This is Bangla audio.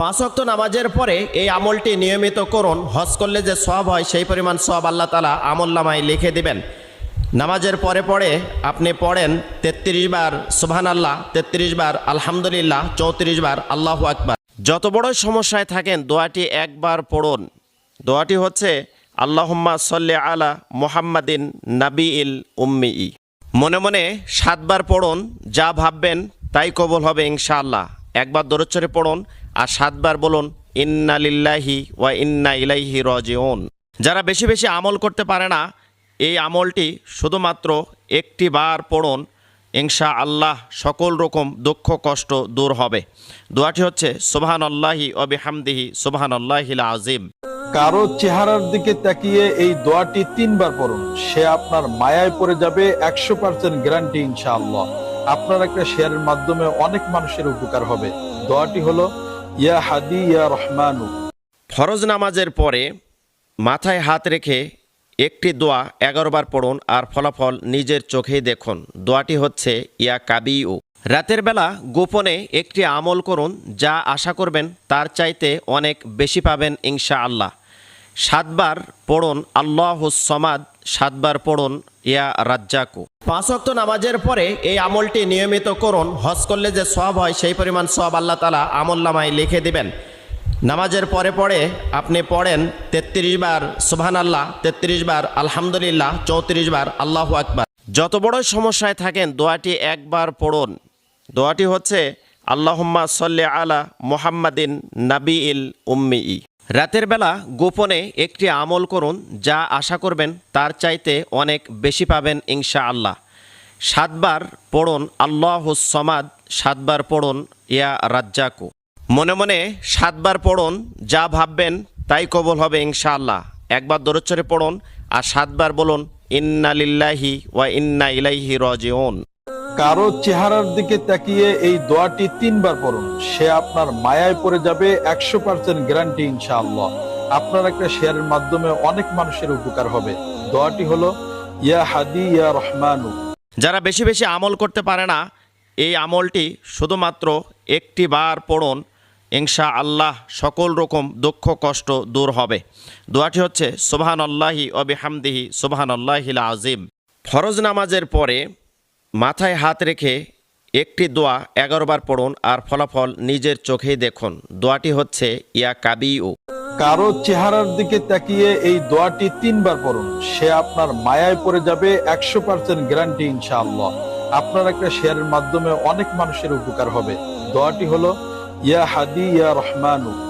পাঁচ ওয়াক্ত নামাজের পরে এই আমলটি নিয়মিত করুন। হজ করলে যে সব হয়, সেই পরিমাণ সব আল্লাহ তালা আমল নামায় লিখে দিবেন। নামাজের পরে পরে আপনি পড়েন তেত্রিশ বার সুবহান আল্লাহ তেত্রিশ বার, আলহামদুলিল্লাহ, চৌত্রিশ বার, আল্লাহ আকবার। যত বড় সমস্যায় থাকেন, দোয়াটি একবার পড়ুন। দোয়াটি হচ্ছে, আল্লাহুম্মা সল্লে আলা মোহাম্মদিন নাবি ইল উম্মি মনে মনে সাতবার পড়ুন, যা ভাববেন তাই কবল হবে ইনশাআল্লাহ। একবার দরচ্চরে পড়ুন আর সাতবার বলুন, ইন্না লিল্লাহি ওয়া ইন্না ইলাইহি রাজিউন। যারা বেশি বেশি আমল করতে পারে না, এই আমলটি শুধুমাত্র একটি বার পড়ুন ইনশা আল্লাহ সকল রকম দুঃখ কষ্ট দূর হবে। দোয়াটি হচ্ছে সুবহান আল্লাহি অবিহামদিহি সুবহান আল্লাহিল আজিম কারও চেহারার দিকে তাকিয়ে এই দোয়াটি তিনবার পড়ুন, সে আপনার মায়ায় পড়ে যাবে একশো পার্সেন্ট গ্যারান্টি ইনশাআল্লাহ। আপনার একটা শেয়ারের মাধ্যমে অনেক মানুষের উপকার হবে। দোয়াটি হলো, ইয়া হাদি, ইয়া রহমানু। ফরজ নামাজের পরে মাথায় হাত রেখে একটি দোয়া এগারো বার পড়ুন আর ফলাফল নিজের চোখেই দেখুন। দোয়াটি হচ্ছে, ইয়া কাবিউ। রাতের বেলা গোপনে একটি আমল করুন, যা আশা করবেন তার চাইতে অনেক বেশি পাবেন ইনশা আল্লাহ সাতবার পড়ুন, আল্লাহ সমাদ সাতবার পড়ুন, ইয়া রাজ্জাকু। পাঁচ ওয়াক্ত নামাজের পরে এই আমলটি নিয়মিত করুন, হজ করলে যে সব হয় সেই পরিমাণ সব আল্লাহ তালা আমল নামায় লিখে দিবেন। নামাজের পরে পরে আপনি পড়েন তেত্রিশ বার সুবহান আল্লাহ তেত্রিশ বার, আলহামদুলিল্লাহ, চৌত্রিশ বার, আল্লাহ আকবার। যত বড় সমস্যায় থাকেন, দোয়াটি একবার পড়ুন। দোয়াটি হচ্ছে, আল্লাহুম্মা সল্লে আলা মোহাম্মদিন নাবি ইল উম্মি রাতের বেলা গোপনে একটি আমল করুন, যা আশা করবেন তার চাইতে অনেক বেশি পাবেন ইনশা আল্লাহ সাতবার পড়ুন, আল্লাহ সমাদ, সাতবার পড়ুন, ইয়া রাজ্জাকু। মনে মনে সাতবার পড়ুন, যা ভাববেন তাই কবল হবে ইনশাআল্লাহ। একবার দরচ্চরে পড়ুন আর সাতবার বলুন, ইন্না লিল্লাহি ওয়া ইন্না ইলাইহি রাজিউন। কারও চেহারার দিকে তাকিয়ে এই দোয়াটি তিনবার পড়ুন। সে আপনার মায়ায় পড়ে যাবে একশো পার্সেন্ট গ্যারান্টি ইনশাআল্লাহ। আপনার একটা শেয়ারের মাধ্যমে অনেক মানুষের উপকার হবে। দোয়াটি হলো, ইয়া হাদি, ইয়া রহমানু। যারা বেশি বেশি আমল করতে পারে না, এই আমলটি শুধুমাত্র একটি বার পড়ুন ইনশা আল্লাহ সকল রকম দুঃখ কষ্ট দূর হবে। দোয়াটি হচ্ছে সুবহান আল্লাহি অবিহামদিহি সুবহান আল্লাহিল আজিম ফরজ নামাজের পরে মাথায় হাত রেখে একটি দোয়া এগারো বার পড়ুন আর ফলাফল নিজের চোখেই দেখুন। দোয়াটি হচ্ছে, ইয়া কাবিউ। কারও চেহারার দিকে তাকিয়ে এই দোয়াটি তিনবার পড়ুন। সে আপনার মায়ায় পড়ে যাবে একশো পার্সেন্ট গ্যারান্টি, ইনশাআল্লাহ। আপনার একটা শেয়ারের মাধ্যমে অনেক মানুষের উপকার হবে। দোয়াটি হলো, ইয়া হাদি, ইয়া রহমানু।